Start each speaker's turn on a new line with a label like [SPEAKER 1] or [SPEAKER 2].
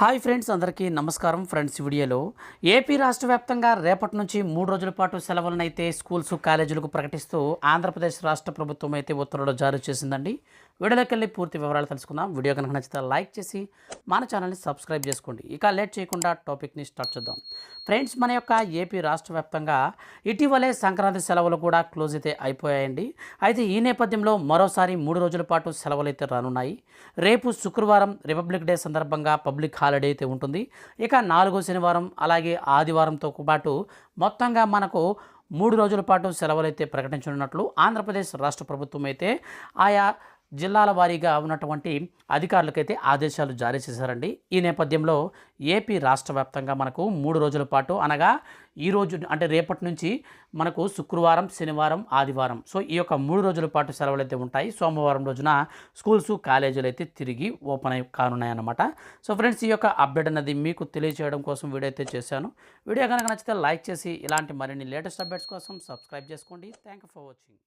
[SPEAKER 1] Hi friends అందరికీ నమస్కారం. Friends వీడియోలో ఏపీ రాష్ట్ర వ్యాప్తంగా రేపటి నుంచి మూడు రోజుల పాటు సెలవులనైతే స్కూల్స్ కాలేజీలకు ప్రకటిస్తూ ఆంధ్రప్రదేశ్ రాష్ట్ర ప్రభుత్వం అయితే ఉత్తర్వులు జారీ చేసిందండి. వీడియోలోకి వెళ్ళి పూర్తి వివరాలు తెలుసుకుందాం. వీడియో కనుక నచ్చితే లైక్ చేసి మన ఛానల్ని సబ్స్క్రైబ్ చేసుకోండి. ఇక లేట్ చేయకుండా టాపిక్ని స్టార్ట్ చేద్దాం. ఫ్రెండ్స్ మన యొక్క ఏపీ రాష్ట్ర వ్యాప్తంగా ఇటీవలే సంక్రాంతి సెలవులు కూడా క్లోజ్ అయితే అయిపోయాయండి. అయితే ఈ నేపథ్యంలో మరోసారి మూడు రోజుల పాటు సెలవులు అయితే రానున్నాయి. రేపు శుక్రవారం రిపబ్లిక్ డే సందర్భంగా పబ్లిక్ హాలిడే అయితే ఉంటుంది. ఇక నాలుగో శనివారం అలాగే ఆదివారంతో పాటు మొత్తంగా మనకు మూడు రోజుల పాటు సెలవులు అయితే ప్రకటించనున్నట్లు ఆంధ్రప్రదేశ్ రాష్ట్ర ప్రభుత్వం అయితే ఆయా జిల్లాల వారీగా ఉన్నటువంటి అధికారులకైతే ఆదేశాలు జారీ చేశారండి. ఈ నేపథ్యంలో ఏపీ రాష్ట్ర వ్యాప్తంగా మనకు మూడు రోజుల పాటు అనగా ఈ రోజు అంటే రేపటి నుంచి మనకు శుక్రవారం శనివారం ఆదివారం. సో ఈ యొక్క మూడు రోజుల పాటు సెలవులు అయితే ఉంటాయి. సోమవారం రోజున స్కూల్స్ కాలేజీలు అయితే తిరిగి ఓపెన్ అయి కానున్నాయన్నమాట. సో ఫ్రెండ్స్ ఈ యొక్క అప్డేట్ అనేది మీకు తెలియజేయడం కోసం వీడియో అయితే చేశాను. వీడియో కనుక నచ్చితే లైక్ చేసి ఇలాంటి మరిన్ని లేటెస్ట్ అప్డేట్స్ కోసం సబ్స్క్రైబ్ చేసుకోండి. Thank you for watching.